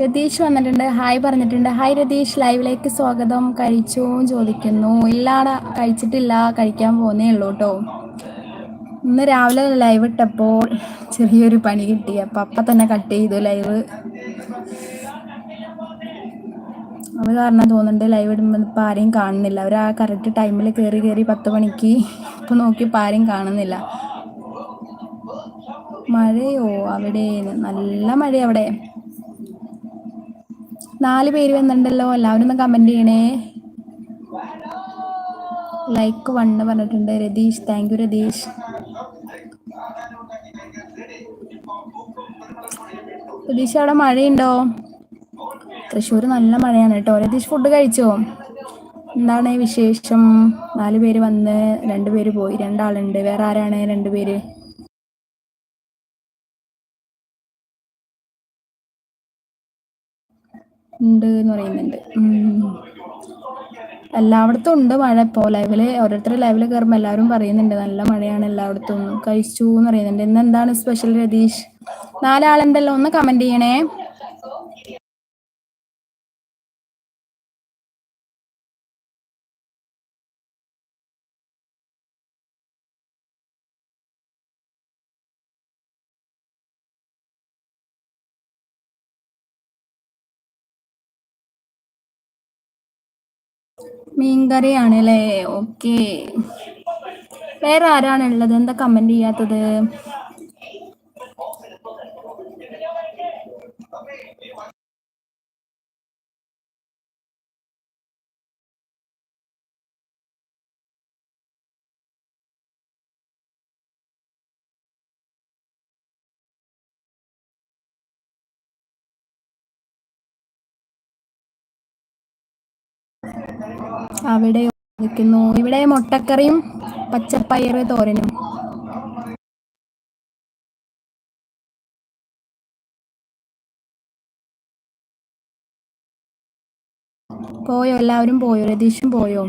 രതീഷ് വന്നിട്ടുണ്ട്. ഹായ് പറഞ്ഞിട്ടുണ്ട്. ഹായ് രതീഷ് ലൈവിലേക്ക് സ്വാഗതം. കഴിച്ചോ ചോദിക്കുന്നു. ഇല്ലാട കഴിച്ചിട്ടില്ല. കഴിക്കാൻ പോകുന്നേ ഉള്ളൂ കേട്ടോ ഇന്ന് രാവിലെ ലൈവ് ഇട്ടപ്പോൾ ചെറിയൊരു പണി കിട്ടി. അപ്പം അപ്പം തന്നെ കട്ട് ചെയ്തു ലൈവ് അത് കാരണം തോന്നുന്നുണ്ട് ലൈവ് ഇടുമ്പോൾ ഇപ്പം ആരെയും കാണുന്നില്ല. അവർ ആ കറക്റ്റ് ടൈമിൽ കയറി കയറി പത്ത് മണിക്ക് ഇപ്പം നോക്കിയപ്പോൾ ആരെയും കാണുന്നില്ല. മഴയോ അവിടെ? നല്ല മഴ അവിടെ. നാല് പേര് വന്നിട്ടുണ്ടല്ലോ. എല്ലാവരും ഒന്ന് കമന്റ് ചെയ്യണേ. ലൈക്ക് വണ്ണ് പറഞ്ഞിട്ടുണ്ട്. Ratheesh thank you Ratheesh. Ratheesh അവിടെ മഴയുണ്ടോ? തൃശ്ശൂർ നല്ല മഴയാണ് കേട്ടോ. രതീഷ് ഫുഡ് കഴിച്ചോ? എന്താണ് വിശേഷം? നാല് പേര് വന്ന് രണ്ടുപേര് പോയി രണ്ടാളുണ്ട്. വേറെ ആരാണ് രണ്ട് ഉണ്ട് എന്ന് പറയുന്നുണ്ട്. എല്ലായിടത്തും ഉണ്ട് മഴ ഇപ്പോൾ ലൈവിൽ ഓരോരുത്തർ ലൈവിൽ കയറുമ്പോൾ എല്ലാവരും പറയുന്നുണ്ട് നല്ല മഴയാണ് എല്ലായിടത്തും. കഴിച്ചു എന്ന് പറയുന്നുണ്ട്. ഇന്ന് എന്താണ് സ്പെഷ്യൽ രതീഷ്? നാലാളുണ്ടല്ലോ ഒന്ന് കമന്റ് ചെയ്യണേ. മീൻകറിയാണ് അല്ലേ ഓക്കെ. വേറെ ആരാണ് ഉള്ളത്? എന്താ കമന്റ് ചെയ്യാത്തത്? അവിടെ നിൽക്കുന്നു. ഇവിടെ മുട്ടക്കറിയും പച്ചപ്പയർ തോരനും. പോയോ? എല്ലാവരും പോയോ? രതീഷും പോയോ?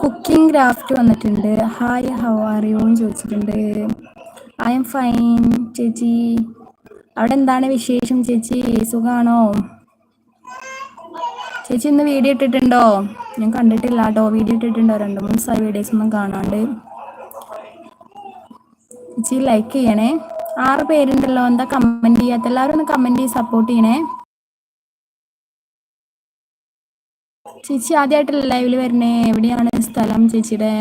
കുക്കിംഗ് ക്രാഫ്റ്റ് വന്നിട്ടുണ്ട്. ഹായ് ഹൗ ആർ യു എന്ന് ചോദിച്ചിട്ടുണ്ട്. ഐ എം ഫൈൻ ചേച്ചി. അവിടെ എന്താണ് വിശേഷം ചേച്ചി? സുഖാണോ? ചേച്ചി ഇന്ന് വീഡിയോ ഇട്ടിട്ടുണ്ടോ? ഞാൻ കണ്ടിട്ടില്ല കേട്ടോ. വീഡിയോ ഇട്ടിട്ടുണ്ടോ? രണ്ട് മൂന്ന് ദിവസമായി വീഡിയോസ് ഒന്നും കാണാണ്ട്. ചേച്ചി ലൈക്ക് ചെയ്യണേ. ആറ് പേരുണ്ടല്ലോ. എന്താ കമന്റ് ചെയ്യാത്ത എല്ലാവരും ഒന്ന് കമന്റ് ചെയ്ത് സപ്പോർട്ട് ചെയ്യണേ. ചേച്ചി ആദ്യമായിട്ടല്ലേ ലൈവിൽ വരണേ? എവിടെയാണ് സ്ഥലം ചേച്ചിയുടെ?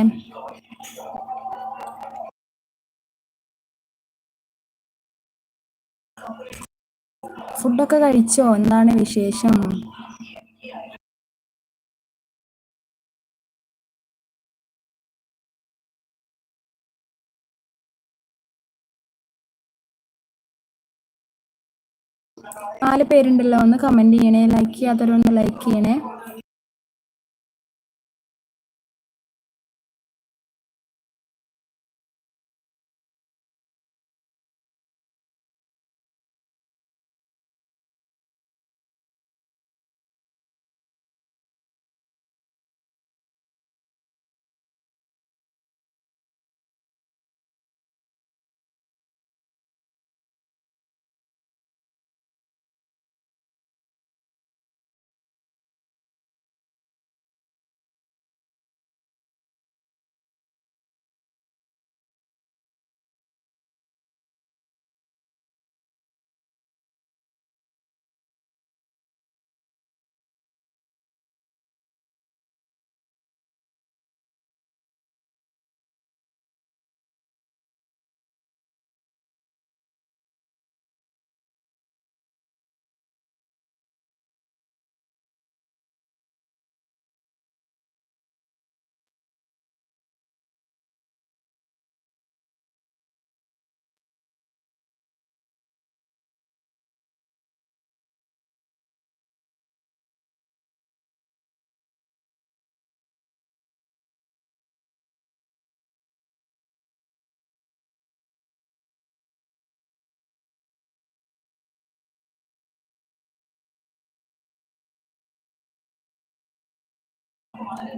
ഫുഡൊക്കെ കഴിച്ചോ? എന്താണ് വിശേഷം? നാല് പേരുണ്ടല്ലോ. ഒന്ന് കമന്റ് ചെയ്യണേ. ലൈക്ക് ചെയ്യാത്തവരൊന്ന് ലൈക്ക് ചെയ്യണേ.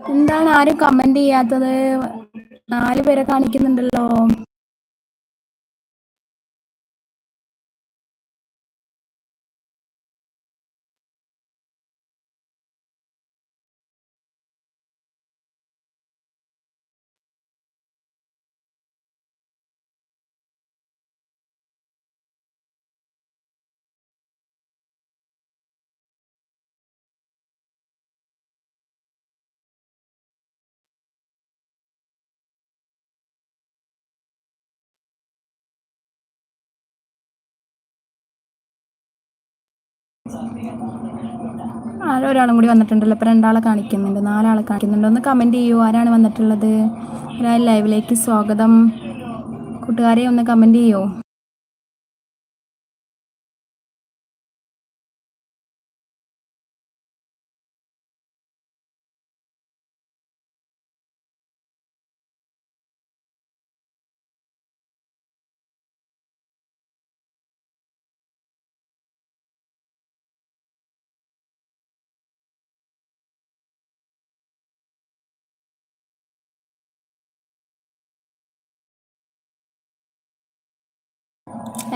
എന്താണ് ആരും കമന്റ് ചെയ്യാത്തത്? നാല് പേരെ കാണിക്കുന്നുണ്ടല്ലോ. ആരോ ഒരാളും കൂടി വന്നിട്ടുണ്ടല്ലോ. ഇപ്പൊ രണ്ടാളെ കാണിക്കുന്നുണ്ട്. നാലാളെ കാണിക്കുന്നുണ്ട്. ഒന്ന് കമന്റ് ചെയ്യൂ. ആരാണ് വന്നിട്ടുള്ളത്? ലൈവിലേക്ക് സ്വാഗതം. കൂട്ടുകാരെ ഒന്ന് കമന്റ് ചെയ്യൂ.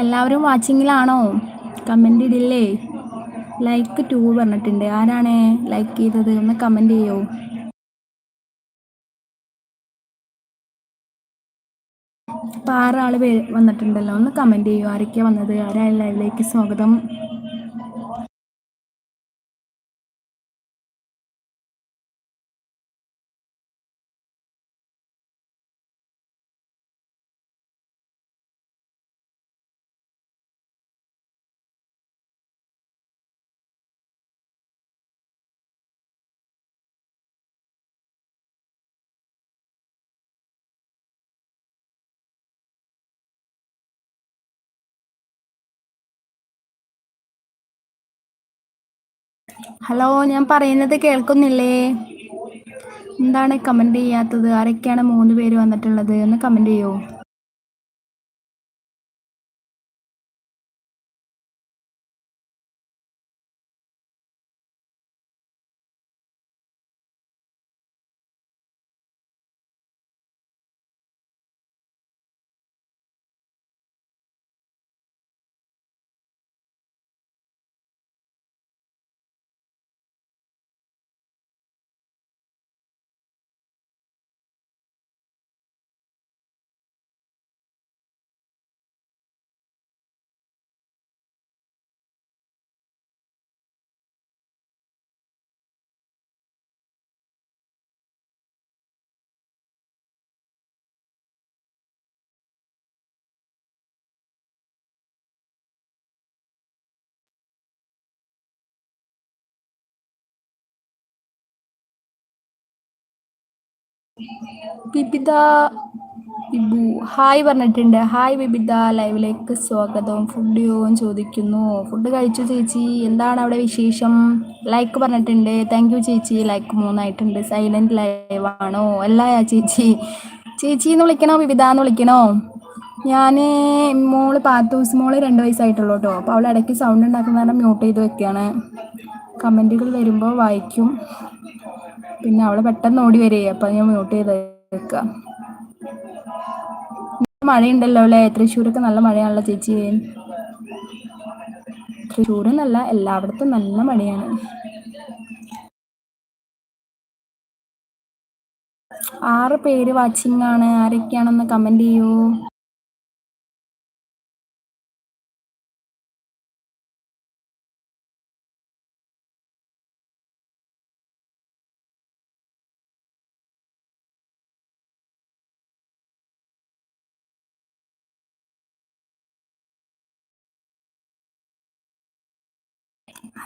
എല്ലാവരും വാച്ചിങ്ങിലാണോ? കമന്റ് ഇടില്ലേ? ലൈക്ക് ടു പറഞ്ഞിട്ടുണ്ട്. ആരാണ് ലൈക്ക് ചെയ്തത്? ഒന്ന് കമന്റ് ചെയ്യോ? ഇപ്പൊ ആറാൾ വന്നിട്ടുണ്ടല്ലോ. ഒന്ന് കമന്റ് ചെയ്യൂ? ആരൊക്കെയാണ് വന്നത്? ആരാണ് ലൈവിലേക്ക് സ്വാഗതം? ഹലോ ഞാൻ പറയുന്നത് കേൾക്കുന്നില്ലേ? എന്താണ് കമന്റ് ചെയ്യാത്തത്? ആരൊക്കെയാണ് മൂന്ന് പേര് വന്നിട്ടുള്ളത്? ഒന്ന് കമന്റ് ചെയ്യൂ? ബിബിത ബിബു ഹായ് പറഞ്ഞിട്ടുണ്ട്. ഹായ് വിവിധ ലൈവിലേക്ക് സ്വാഗതം. ഫുഡ് യോഗം ചോദിക്കുന്നു. ഫുഡ് കഴിച്ചു ചേച്ചി. എന്താണ് അവിടെ വിശേഷം? ലൈക്ക് പറഞ്ഞിട്ടുണ്ട്. താങ്ക് യു ചേച്ചി. ലൈക്ക് മൂന്നായിട്ടുണ്ട്. സൈലന്റ് ലൈവ് ആണോ? അല്ല ചേച്ചി? ചേച്ചി എന്ന് വിളിക്കണോ? വിവിധ എന്ന് വിളിക്കണോ? ഞാൻ മോൾ പാത്തൂസ് മോൾ രണ്ട് വയസ്സായിട്ടുള്ളൂ കേട്ടോ. അപ്പോൾ അവൾ ഇടയ്ക്ക് സൗണ്ട് ഉണ്ടാക്കുന്ന കാരണം മ്യൂട്ട് ചെയ്ത് വെക്കുകയാണ് കമന്റുകൾ വരുമ്പോൾ വായിക്കും. പിന്നെ അവൾ പെട്ടെന്ന് ഓടി വരേ അപ്പൊ ഞാൻ മ്യൂട്ട് ചെയ്ത് വെക്കാം. മഴയുണ്ടല്ലോ അല്ലേ? തൃശ്ശൂരൊക്കെ നല്ല മഴയാണല്ലോ ചേച്ചി. തൃശ്ശൂരെന്നല്ല എല്ലായിടത്തും നല്ല മഴയാണ്. ആറ് പേര് വാച്ചിങ് ആണ്. ആരൊക്കെയാണെന്ന് കമന്റ് ചെയ്യൂ.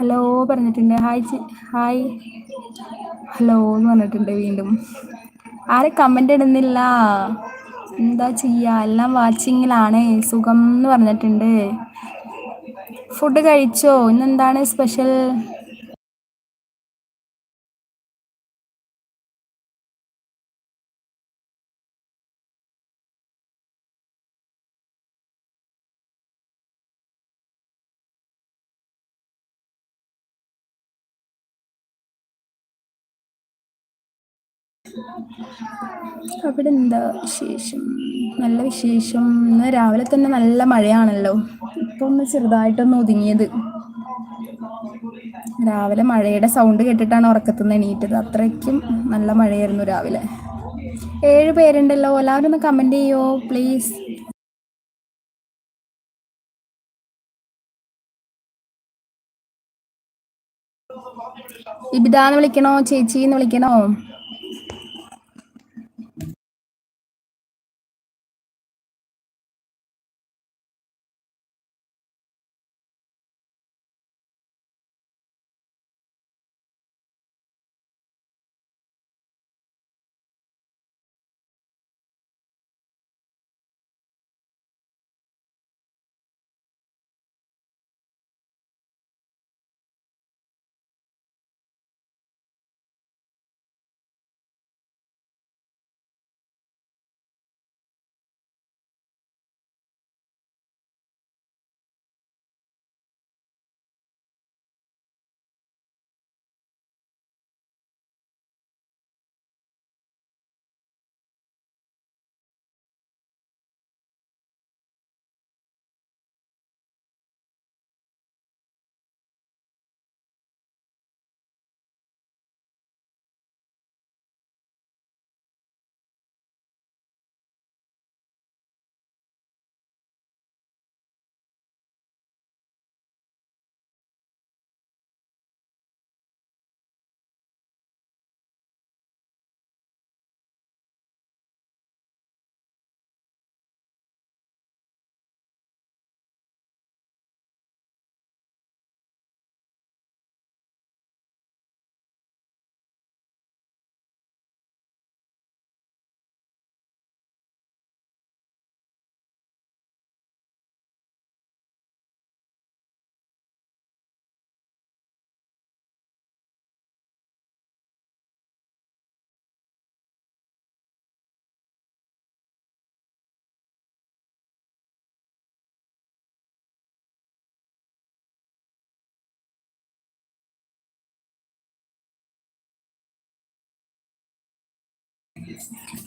ഹലോ പറഞ്ഞിട്ടുണ്ട്. ഹായ് ഹായ് ഹലോ എന്ന് പറഞ്ഞിട്ടുണ്ട് വീണ്ടും. ആരെ കമന്റ് ഇടുന്നില്ല. എന്താ ചെയ്യുക എല്ലാം വാച്ചിങ്ങിലാണ് സുഖം എന്ന് പറഞ്ഞിട്ടുണ്ട്. ഫുഡ് കഴിച്ചോ? ഇന്നെന്താണ് സ്പെഷ്യൽ അവിടെ എന്താ വിശേഷം? നല്ല വിശേഷം. ഇന്ന് രാവിലെ തന്നെ നല്ല മഴയാണല്ലോ. ഇപ്പൊ ഒന്ന് ചെറുതായിട്ടൊന്ന് ഒതുങ്ങിയത്. രാവിലെ മഴയുടെ സൗണ്ട് കേട്ടിട്ടാണ് ഉറക്കത്തുനിന്ന് എണീറ്റത്. അത്രയ്ക്കും നല്ല മഴയായിരുന്നു രാവിലെ. ഏഴ് പേരുണ്ടല്ലോ. എല്ലാവരും ഒന്ന് കമന്റ് ചെയ്യോ പ്ലീസ് ഇബിതാന്ന് വിളിക്കണോ? ചേച്ചി എന്ന് വിളിക്കണോ?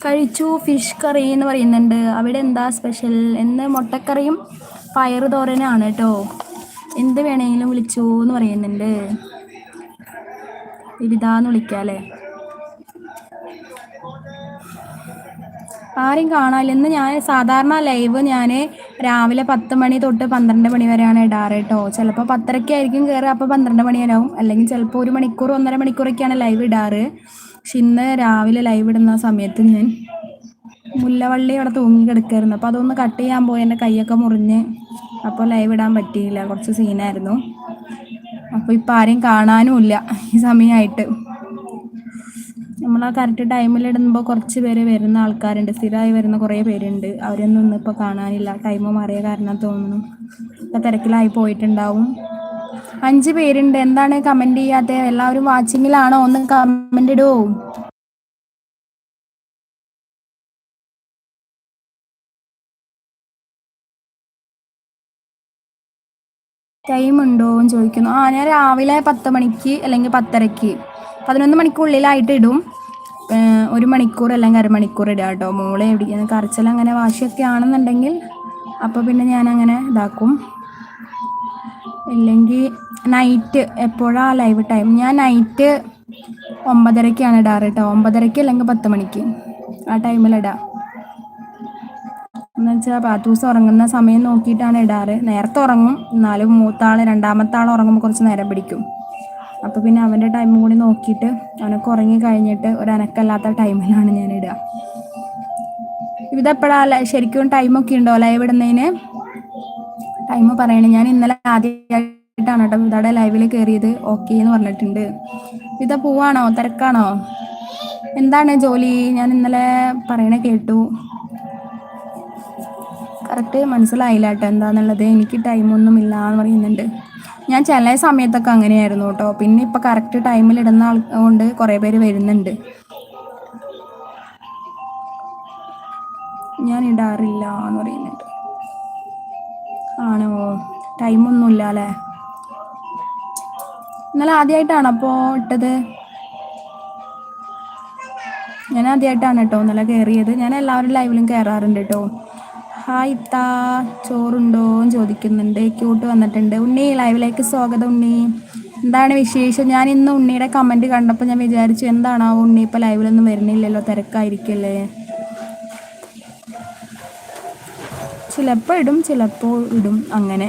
കഴിച്ചു ഫിഷ് കറി എന്ന് പറയുന്നുണ്ട്. അവിടെ എന്താ സ്പെഷ്യൽ എന്ന് മുട്ടക്കറിയും പയർ തോരനാണ് കേട്ടോ എന്ത് വേണമെങ്കിലും വിളിച്ചു എന്ന് പറയുന്നുണ്ട്. ഇതാന്ന് വിളിക്കാം അല്ലേ ആരും കാണാനില്ല ഇന്ന് ഞാൻ സാധാരണ ലൈവ് ഞാൻ രാവിലെ പത്ത് മണി തൊട്ട് പന്ത്രണ്ട് മണി വരെയാണ് ഇടാറ് കേട്ടോ ചിലപ്പോൾ പത്തരയ്ക്കായിരിക്കും കയറുക അപ്പോൾ പന്ത്രണ്ട് മണി വരാവും അല്ലെങ്കിൽ ചിലപ്പോൾ ഒരു മണിക്കൂർ ഒന്നര മണിക്കൂറൊക്കെയാണ് ലൈവ് ഇടാറ്. പക്ഷെ ഇന്ന് രാവിലെ ലൈവ് ഇടുന്ന സമയത്ത് ഞാൻ മുല്ലവള്ളി അവിടെ തൂങ്ങി കിടക്കായിരുന്നു. അപ്പോൾ അതൊന്ന് കട്ട് ചെയ്യാൻ പോയി. എന്റെ കൈയൊക്കെ മുറിഞ്ഞ്. അപ്പോൾ ലൈവ് ഇടാൻ പറ്റിയില്ല. കുറച്ച് സീനായിരുന്നു അപ്പോൾ ഇപ്പൊ ആരെയും കാണാനുമില്ല. ഈ സമയമായിട്ട് നമ്മൾ ആ കറക്റ്റ് ടൈമിൽ ഇടുമ്പോൾ കുറച്ച് പേര് വരുന്ന ആൾക്കാരുണ്ട്. സ്ഥിരമായി വരുന്ന കുറേ പേരുണ്ട്. അവരൊന്നും ഇന്നിപ്പോൾ കാണാനില്ല. ടൈം മാറിയ കാരണം തോന്നുന്നു. ഇപ്പം തിരക്കിലായി പോയിട്ടുണ്ടാവും. അഞ്ച് പേരുണ്ട്. എന്താണ് കമന്റ് ചെയ്യാത്ത? എല്ലാവരും വാച്ചിങ്ങിലാണോ ഒന്ന് കമന്റ് ഇടൂ. ടൈം ഉണ്ടോ എന്ന് ചോദിക്കുന്നു. ആ ഞാൻ രാവിലെ പത്ത് മണിക്ക് അല്ലെങ്കിൽ പത്തരയ്ക്ക് പതിനൊന്ന് മണിക്കുള്ളിലായിട്ട് ഇടും. ഒരു മണിക്കൂർ അല്ലെങ്കിൽ അരമണിക്കൂർ ഇടുക കേട്ടോ. മോളെ എവിടെ കരച്ചിൽ അങ്ങനെ വാശിയൊക്കെ ആണെന്നുണ്ടെങ്കിൽ അപ്പോൾ പിന്നെ ഞാൻ അങ്ങനെ ഇതാക്കും. ഇല്ലെങ്കിൽ നൈറ്റ് എപ്പോഴാ ലൈവ് ടൈം ഞാൻ നൈറ്റ് ഒമ്പതരക്കാണ് ഇടാറ് കേട്ടോ. ഒമ്പതരക്ക് അല്ലെങ്കിൽ പത്ത് മണിക്ക് ആ ടൈമിലിടാം എന്ന് വെച്ചാൽ പാത്തൂസ് ഉറങ്ങുന്ന സമയം നോക്കിയിട്ടാണ് ഇടാറ്. നേരത്തെ ഉറങ്ങും. എന്നാലും മൂത്താൾ രണ്ടാമത്തെ ആൾ ഉറങ്ങുമ്പോൾ കുറച്ച് നേരം പിടിക്കും. അപ്പോൾ പിന്നെ അവന്റെ ടൈമും കൂടി നോക്കിയിട്ട് അവനൊക്കെ ഉറങ്ങി കഴിഞ്ഞിട്ട് ഒരു അനക്കല്ലാത്ത ടൈമിലാണ് ഞാൻ ഇടുക. ഇതെപ്പോഴാണ് ശരിക്കും ടൈമൊക്കെ ഉണ്ടോ ലൈവ് ഇടുന്നതിന്? ടൈം പറയണേ. ഞാൻ ഇന്നലെ ആദ്യമായിട്ടാണ് കേട്ടോ ഇതവിടെ ലൈവിൽ കയറിയത് ഓക്കെ എന്ന് പറഞ്ഞിട്ടുണ്ട്. ഇത പോവാണോ? തിരക്കാണോ? എന്താണ് ജോലി? ഞാൻ ഇന്നലെ പറയണേ കേട്ടു. കറക്റ്റ് മനസ്സിലായില്ല കേട്ടോ എന്താണെന്നുള്ളത് എനിക്ക് ടൈമൊന്നും ഇല്ല എന്ന് പറയുന്നുണ്ട്. ഞാൻ ചില സമയത്തൊക്കെ അങ്ങനെയായിരുന്നു കേട്ടോ. പിന്നെ ഇപ്പം കറക്റ്റ് ടൈമിൽ ഇടുന്ന ആൾ കൊണ്ട് കുറേ പേര് വരുന്നുണ്ട്. ഞാൻ ഇടാറില്ല എന്ന് പറയുന്നുണ്ട്. ആണോ. ടൈമൊന്നുമില്ല അല്ലേ? ഇന്നലെ ആദ്യമായിട്ടാണ് അപ്പോൾ ഇട്ടത്. ഞാൻ ആദ്യമായിട്ടാണ് കേട്ടോ ഇന്നലെ കയറിയത്. ഞാൻ എല്ലാവരും ലൈവിലും കയറാറുണ്ട് കേട്ടോ. ഹായ് ഇത്താ ചോറുണ്ടോ എന്ന് ചോദിക്കുന്നുണ്ട്. ക്യൂട്ട് വന്നിട്ടുണ്ട്. ഉണ്ണി ലൈവിലേക്ക് സ്വാഗതം ഉണ്ണി. എന്താണ് വിശേഷം? ഞാൻ ഇന്ന് ഉണ്ണിയുടെ കമന്റ് കണ്ടപ്പോൾ ഞാൻ വിചാരിച്ചു ആ ഉണ്ണി ഇപ്പോൾ ലൈവിലൊന്നും വരുന്നില്ലല്ലോ തിരക്കായിരിക്കല്ലേ? ചിലപ്പോൾ ഇടും ചിലപ്പോൾ ഇടും. അങ്ങനെ.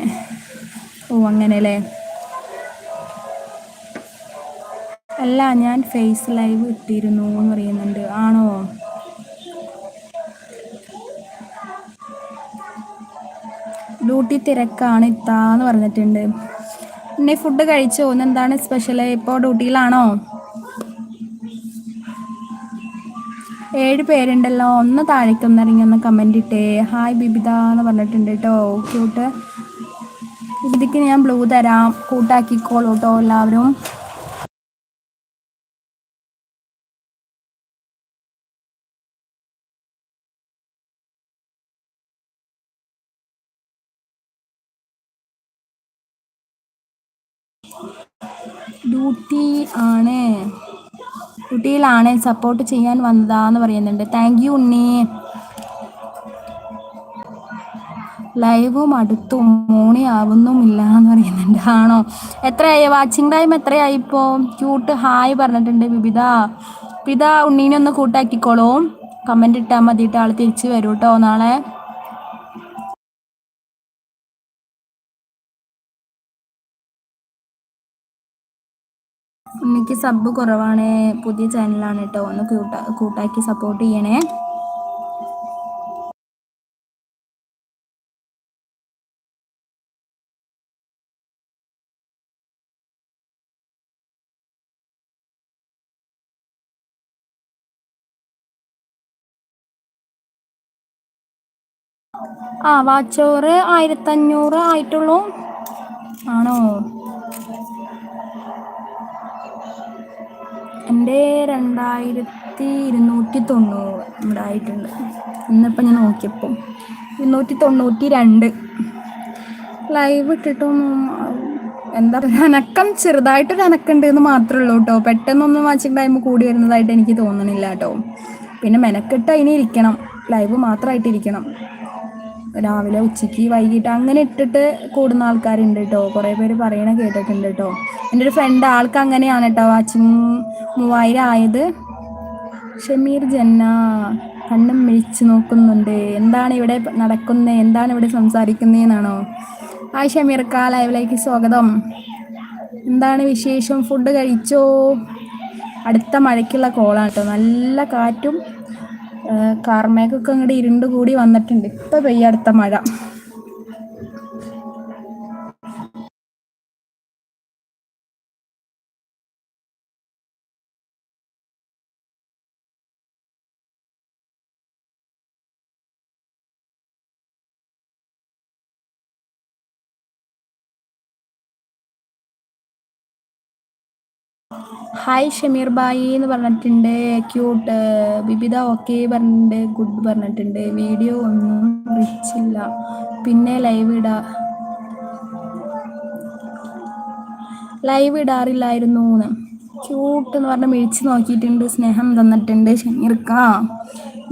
ഓ അങ്ങനെ അല്ലേ അല്ല ഞാൻ ഫേസ് ലൈവ് ഇട്ടിരുന്നു എന്ന് പറയുന്നുണ്ട്. ആണോ? ഡ്യൂട്ടി തിരക്കാണ് ഇത്താന്ന് പറഞ്ഞിട്ടുണ്ട്. പിന്നെ ഫുഡ് കഴിച്ചോ? എന്താണ് സ്പെഷ്യൽ ഇപ്പോൾ ഡ്യൂട്ടിയിലാണോ? ഏഴ് പേരുണ്ടല്ലോ ഒന്ന് താഴേക്ക് ഒന്നിറങ്ങി ഒന്ന് കമന്റ് ഇട്ടേ. ഹായ് ബിബിത എന്ന് പറഞ്ഞിട്ടുണ്ട് കേട്ടോ ക്യൂട്ട് ബിബിതയ്ക്ക് ഞാൻ ബ്ലൂ തരാം. കൂട്ടാക്കിക്കോളൂ കേട്ടോ എല്ലാവരും. ഡ്യൂട്ടി ആണ്. ഡ്യൂട്ടിയിലാണ് സപ്പോർട്ട് ചെയ്യാൻ വന്നതാന്ന് പറയുന്നുണ്ട്. Thank you Unni. ലൈവും അടുത്തു മോണി ആവുന്നുമില്ല എന്ന് പറയുന്നുണ്ട്. ആണോ? എത്രയായി? വാച്ചിങ് ടൈം എത്രയായി ഇപ്പോൾ ക്യൂട്ട് ഹായ് പറഞ്ഞിട്ടുണ്ട് വിവിധ. പിത ഉണ്ണീനെ ഒന്ന് കൂട്ടാക്കിക്കോളൂ. കമന്റ് ഇട്ടാൽ മതിയിട്ട് ആൾ തിരിച്ച് വരൂട്ടോ നാളെ. ഉണ്ണിക്ക് സബ് കുറവാണ്. പുതിയ ചാനലാണ് കേട്ടോ ഒന്ന് കൂട്ടാ കൂട്ടാക്കി സപ്പോർട്ട് ചെയ്യണേ. ആ വാച്ചോറ് ആയിരത്തഞ്ഞൂറ് ആയിട്ടുള്ളൂ. ആണോ? എന്റെ രണ്ടായിരത്തി ഇരുന്നൂറ്റി തൊണ്ണൂറ് ഇവിടെ ആയിട്ടുണ്ട്. ഇന്നിപ്പോൾ ഞാൻ നോക്കിയപ്പോൾ ഇരുന്നൂറ്റി തൊണ്ണൂറ്റി രണ്ട്. ലൈവ് ഇട്ടിട്ടും എന്താ അനക്കം ചെറുതായിട്ടൊരു അനക്കുണ്ട് എന്ന് മാത്രമേ ഉള്ളൂ കേട്ടോ. പെട്ടെന്നൊന്നും വാച്ചിങ് ടൈം കൂടി വരുന്നതായിട്ട് എനിക്ക് തോന്നണില്ല കേട്ടോ. പിന്നെ മെനക്കെട്ട് അതിന് ഇരിക്കണം. ലൈവ് മാത്രമായിട്ട് ഇരിക്കണം. രാവിലെ ഉച്ചയ്ക്ക് വൈകിട്ട് അങ്ങനെ ഇട്ടിട്ട് കൂടുന്ന ആൾക്കാരുണ്ട് കേട്ടോ. കുറേ പേര് പറയണ കേട്ടിട്ടുണ്ട് കേട്ടോ. എന്റെ ഒരു ഫ്രണ്ട് ആൾക്ക് അങ്ങനെയാണ് കേട്ടോ വാച്ചിങ് മൂവായിരം ആയത് ഷമീർ ജന്ന കണ്ണും മിഴിച്ചു നോക്കുന്നുണ്ട്. എന്താണ് ഇവിടെ നടക്കുന്നത് എന്താണ് ഇവിടെ സംസാരിക്കുന്നതെന്നാണോ ഹായ് കാ ലൈവിലേക്ക് സ്വാഗതം. എന്താണ് വിശേഷം? ഫുഡ് കഴിച്ചോ? അടുത്ത മഴയ്ക്കുള്ള കോളാണ് കേട്ടോ. നല്ല കാറ്റും കാർമേഘമൊക്കെ അങ്ങോട്ട് ഇരുണ്ട് കൂടി വന്നിട്ടുണ്ട്. ഇപ്പം പെയ്യ അടുത്ത മഴ. ഹായ് ഷമീർ ബായി എന്ന് പറഞ്ഞിട്ടുണ്ട്. ക്യൂട്ട് ബിബിത ഓക്കെ പറഞ്ഞിട്ടുണ്ട്. ഗുഡ് പറഞ്ഞിട്ടുണ്ട്. വീഡിയോ ഒന്നും റിച്ചില്ല പിന്നെ ലൈവ് ഇടാ. ലൈവ് ഇടാറില്ലായിരുന്നു ക്യൂട്ട് എന്ന് പറഞ്ഞ് മിഴിച്ച് നോക്കിയിട്ടുണ്ട്. സ്നേഹം തന്നിട്ടുണ്ട് ഷമീർക്ക.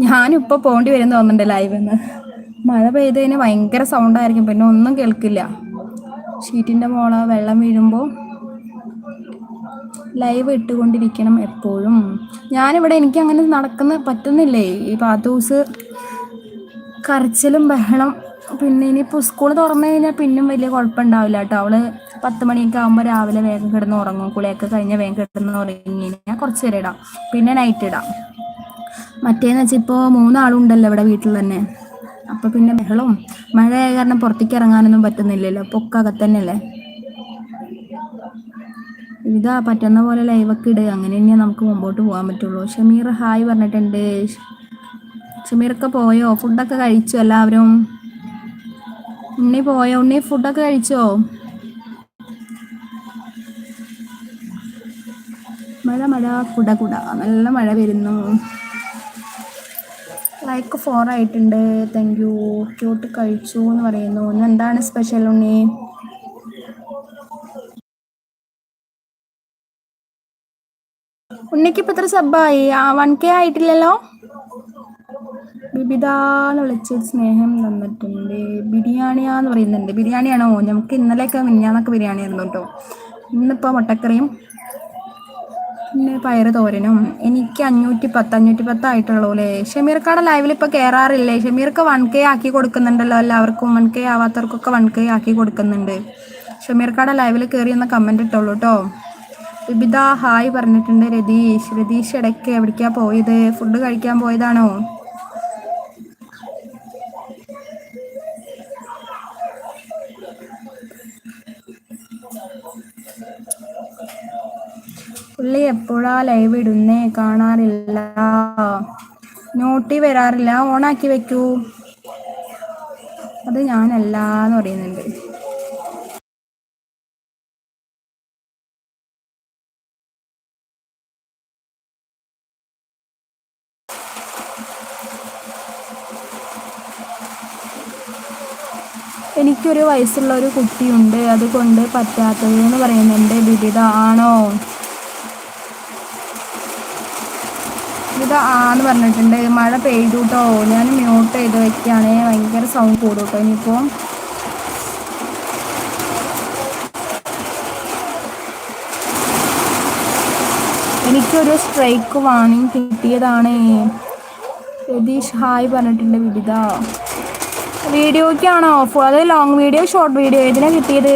ഞാനിപ്പോൾ പോകേണ്ടി വരും തോന്നുന്നുണ്ട് ലൈവ് എന്ന് മഴ പെയ്തതിന് ഭയങ്കര സൗണ്ടായിരിക്കും പിന്നെ ഒന്നും കേൾക്കില്ല. ഷീറ്റിന്റെ മോള വെള്ളം വീഴുമ്പോൾ ലൈവ് ഇട്ടുകൊണ്ടിരിക്കണം എപ്പോഴും. ഞാനിവിടെ എനിക്ക് അങ്ങനെ നടക്കുന്ന പറ്റുന്നില്ലേ? ഈ പാത്തൂസ് കരച്ചിലും ബഹളം. പിന്നെ ഇനിയിപ്പോൾ സ്കൂൾ തുറന്നു കഴിഞ്ഞാൽ പിന്നും വലിയ കുഴപ്പമുണ്ടാവില്ല കേട്ടോ. അവൾ പത്ത് മണിയൊക്കെ ആകുമ്പോൾ രാവിലെ വേഗം കിടന്ന് ഉറങ്ങും. കുളിയൊക്കെ കഴിഞ്ഞാൽ വേഗം കിടന്ന് ഉറങ്ങി ഞാൻ കുറച്ച് നേരം ഇടാം. പിന്നെ നൈറ്റ് ഇടാം. മറ്റേന്ന് വെച്ചാൽ ഇപ്പോൾ മൂന്നാളും ഉണ്ടല്ലോ ഇവിടെ വീട്ടിൽ തന്നെ. അപ്പോൾ പിന്നെ ബഹളവും. മഴയായ കാരണം പുറത്തേക്ക് ഇറങ്ങാനൊന്നും പറ്റുന്നില്ലല്ലോ. പൊക്കകത്തന്നെയല്ലേ ഇതാ പറ്റുന്ന പോലെ ലൈവൊക്കെ ഇടുക അങ്ങനെ തന്നെയാ നമുക്ക് മുമ്പോട്ട് പോകാൻ പറ്റുള്ളൂ. ഷമീർ ഹായ് പറഞ്ഞിട്ടുണ്ട്. ഷമീറൊക്കെ പോയോ? ഫുഡൊക്കെ കഴിച്ചോ എല്ലാവരും? ഉണ്ണി പോയോ? ഉണ്ണി ഫുഡൊക്കെ കഴിച്ചോ? മഴ മഴ കുട കുട. നല്ല മഴ വരുന്നു. ലൈക്ക് ഫോർ ആയിട്ടുണ്ട്. താങ്ക് യു ക്യൂട്ട് കഴിച്ചു എന്ന് പറയുന്നു. ഇന്ന് എന്താണ് സ്പെഷ്യൽ ഉണ്ണി? ഉണ്ണിക്ക് ഇപ്പൊ സബ്ബായി. ആ വൺ കെ ആയിട്ടില്ലല്ലോ? ബിബിതാന്ന് വിളിച്ച് സ്നേഹം തന്നിട്ടുണ്ട്. ബിരിയാണിയാന്ന് പറയുന്നുണ്ട്. ബിരിയാണിയാണോ? നമുക്ക് ഇന്നലെയൊക്കെ മിന്നാന്നൊക്കെ ബിരിയാണി ആയിരുന്നു കേട്ടോ. ഇന്നിപ്പോ മുട്ടക്കറിയും പിന്നെ പയറ് തോരനും. എനിക്ക് അഞ്ഞൂറ്റി പത്ത് അഞ്ഞൂറ്റി പത്ത് ആയിട്ടുള്ളൂ അല്ലേ ഷമീർക്കാടെ ലൈവിൽ ഇപ്പൊ കേറാറില്ലേ? ഷമീർക്ക് വൺ കെ ആക്കി കൊടുക്കുന്നുണ്ടല്ലോ. എല്ലാവർക്കും വൺ കെ ആവാത്തവർക്കൊക്കെ വൺ കെ ആക്കി കൊടുക്കുന്നുണ്ട്. ഷമീർക്കാടെ ലൈവിൽ കയറി എന്ന കമന്റ് ഇട്ടുള്ളൂ കേട്ടോ. വിബിത ഹായ് പറഞ്ഞിട്ടുണ്ട് രതീഷ് രതീഷ് ഇടയ്ക്ക് എവിടേക്കാ പോയത്? ഫുഡ് കഴിക്കാൻ പോയതാണോ? പുള്ളി എപ്പോഴാ ലൈവ് ഇടുന്നേ? കാണാറില്ല. നോട്ടി വരാറില്ല. ഓണാക്കി വെക്കൂ. അത് ഞാനല്ല എന്ന് പറയുന്നുണ്ട്. എനിക്കൊരു വയസ്സുള്ള ഒരു കുട്ടിയുണ്ട്. അതുകൊണ്ട് പറ്റാത്തത് എന്ന് പറയുന്നുണ്ട് വിവിധ ആണോ? ഇത് ആന്ന് പറഞ്ഞിട്ടുണ്ട്. മഴ പെയ്തു കേട്ടോ ഞാൻ മ്യൂട്ട് ചെയ്ത് വെക്കുകയാണേ. ഭയങ്കര സൗണ്ട് കൂടും കേട്ടോ ഇനിയിപ്പോൾ? എനിക്കൊരു സ്ട്രൈക്ക് വാണിംഗ് കിട്ടിയതാണ്. രതീഷ് ഹായ് പറഞ്ഞിട്ടുണ്ട് വിവിധ. വീഡിയോയ്ക്കാണോ? ഓഫ് അത് ലോങ് വീഡിയോ ഷോർട്ട് വീഡിയോ ഇതിനെ കിട്ടിയത്?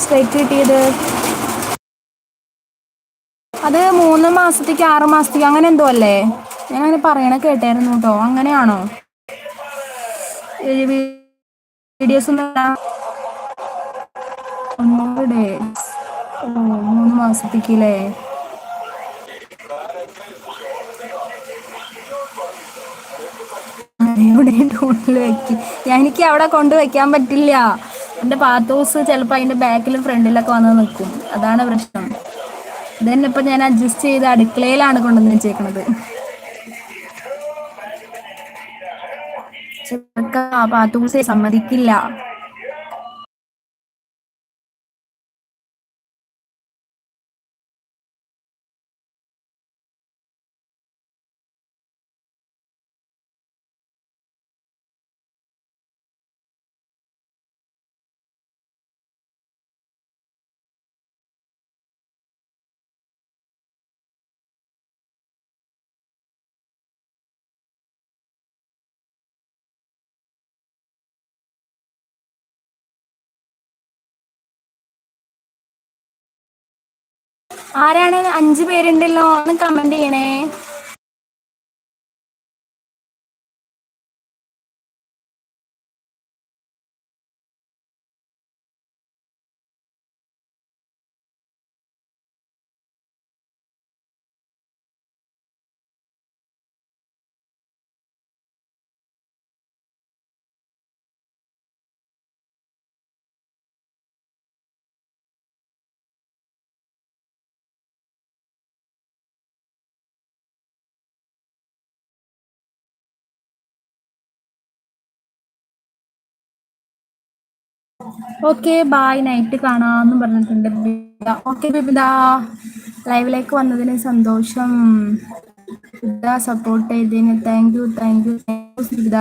സ്ട്രൈക്ക് കിട്ടിയത്. അത് മൂന്ന് മാസത്തേക്ക് ആറ് മാസത്തേക്ക് അങ്ങനെ എന്തോ അല്ലേ? ഞാൻ അങ്ങനെ പറയണ കേട്ടായിരുന്നു കേട്ടോ അങ്ങനെയാണോ? വീഡിയോസ് മൂന്ന് മാസത്തേക്ക് മൂന്ന് മാസത്തേക്കല്ലേ ടൂണിൽ വെക്കും. എനിക്ക് അവിടെ കൊണ്ട് വെക്കാൻ പറ്റില്ല. എന്റെ പാത്തൂസ് ചിലപ്പോൾ അതിന്റെ ബാക്കിലും ഫ്രണ്ടിലൊക്കെ വന്ന് നിൽക്കും അതാണ് പ്രശ്നം. ഇതന്നെ ഇപ്പം ഞാൻ അഡ്ജസ്റ്റ് ചെയ്ത് അടുക്കളയിലാണ് കൊണ്ടുവന്ന് വെച്ചേക്കണത്. പാത്തൂസെ സമ്മതിക്കില്ല. ആരാണ് അഞ്ചു പേരുണ്ടല്ലോ ഒന്ന് കമന്റ് ചെയ്യണേ. ഓക്കെ ബായ് നൈറ്റ് കാണാമെന്നും പറഞ്ഞിട്ടുണ്ട് ബിബിത ഓക്കെ ബിബിത ലൈവിലേക്ക് വന്നതിന് സന്തോഷം. സപ്പോർട്ട് ചെയ്തതിന് thank you thank you Bibitha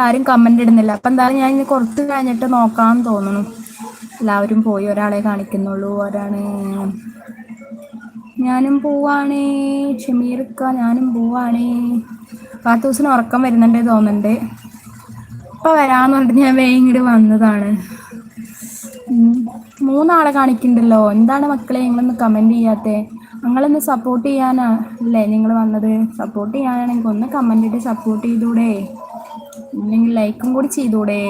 ആരും കമന്റ് ഇടുന്നില്ല. അപ്പൊ എന്തായാലും ഞാൻ ഇനി കുറച്ച് കഴിഞ്ഞിട്ട് നോക്കാന്ന് തോന്നുന്നു. എല്ലാവരും പോയി ഒരാളെ കാണിക്കുന്നുള്ളൂ. ഒരാണ് ഞാനും പോവാണേ. ഷമീർക്ക ഞാനും പോവാണേ. പത്ത് ദിവസം ഉറക്കം വരുന്നുണ്ട് തോന്നുന്നുണ്ട്. ഇപ്പൊ വരാന്ന് പറഞ്ഞിട്ട് ഞാൻ വേഗം ഇങ്ങോട്ട് വന്നതാണ്. മൂന്നാളെ കാണിക്കണ്ടല്ലോ എന്താണ് മക്കളെ? നിങ്ങളൊന്ന് കമന്റ് ചെയ്യാത്തെ. നിങ്ങളൊന്ന് സപ്പോർട്ട് ചെയ്യാനാ? അല്ലേ? നിങ്ങൾ വന്നത്. സപ്പോർട്ട് ചെയ്യാനാണെങ്കിൽ ഒന്ന് കമന്റ് ഇട്ട് സപ്പോർട്ട് ചെയ്തൂടെ. ഇല്ലെങ്കിൽ ലൈക്കും കൂടി ചെയ്തൂടെ?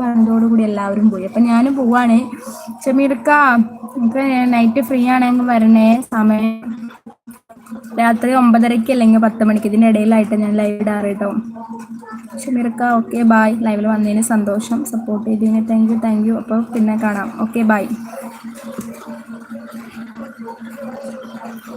പറഞ്ഞതോടുകൂടി എല്ലാവരും പോയി. അപ്പൊ ഞാനും പോവാണ്. നമുക്ക് നൈറ്റ് ഫ്രീ ആണെങ്കിൽ വരണേ. സമയം രാത്രി ഒമ്പതരയ്ക്ക് അല്ലെങ്കിൽ പത്ത് മണിക്ക്. ഇതിന്റെ ഇടയിലായിട്ട് ഞാൻ ലൈവ് ഇടാറ് കേട്ടോ. ഷമീർക്ക ഓക്കെ ബായ് ലൈവിൽ വന്നതിന് സന്തോഷം. സപ്പോർട്ട് ചെയ്തതിന് താങ്ക് യു താങ്ക് യു അപ്പോൾ പിന്നെ കാണാം. Okay bye